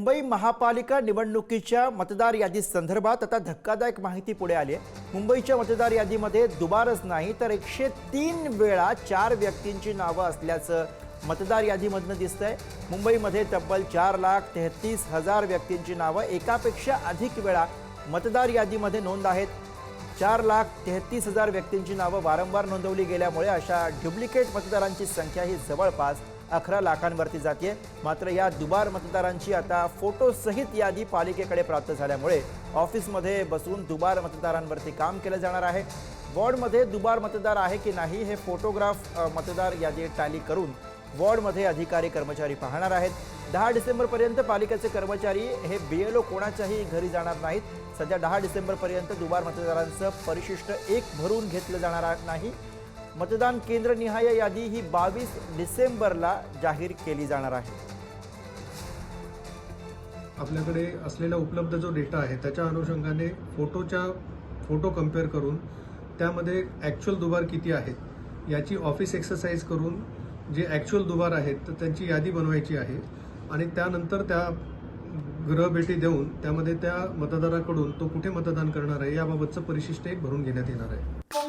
मुंबई महापालिका निवडणुकीच्या मतदार यादी संदर्भात आता धक्कादायक माहिती पुढे आली आहे. मुंबईच्या मतदार यादीमध्ये दुबारच नाही तर एकशे तीन वेळा चार व्यक्तींची नावं असल्याचं मतदार यादीमधनं दिसतंय. मुंबईमध्ये तब्बल चार लाख तेहतीस हजार व्यक्तींची नावं एकापेक्षा अधिक वेळा मतदार यादीमध्ये नोंद आहेत. चार लाख तेहतीस हजार व्यक्तींची नावं वारंवार नोंदवली गेल्यामुळे अशा डुप्लिकेट मतदारांची संख्या ही जवळपास अकरा लाखांवरती जाते मात्र या दुबार मतदारांची आता फोटोसहित यादी पालिकेकडे प्राप्त झाल्यामुळे ऑफिसमध्ये बसून दुबार मतदारांवरती काम केलं जाणार आहे. वॉर्डमध्ये दुबार मतदार आहे की नाही हे फोटोग्राफ मतदार यादी टॅली करून वॉर्डमध्ये अधिकारी कर्मचारी पाहणार आहेत. दहा डिसेंबरपर्यंत पालिकेचे कर्मचारी हे बी एल ओ कोणाच्याही घरी जाणार नाहीत. सध्या दहा डिसेंबरपर्यंत दुबार मतदारांचं परिशिष्ट एक भरून घेतलं जाणार नाही. मतदान केंद्रनिहाय यादी ही बावीस डिसेंबरला जाहीर केली जाणार आहे. आपल्याकडे असलेला उपलब्ध जो डेटा आहे त्याच्या अनुषंगाने फोटोच्या फोटो कंपेअर करून त्यामध्ये ॲक्च्युअल दुबार किती आहेत याची ऑफिस एक्सरसाइज करून जे ॲक्च्युअल दुबार आहेत तर त्यांची यादी बनवायची आहे आणि त्यानंतर त्या गृहभेटी देऊन त्यामध्ये त्या मतदाराकडून तो कुठे मतदान करणार आहे याबाबतचं परिशिष्ट एक भरून घेण्यात येणार आहे.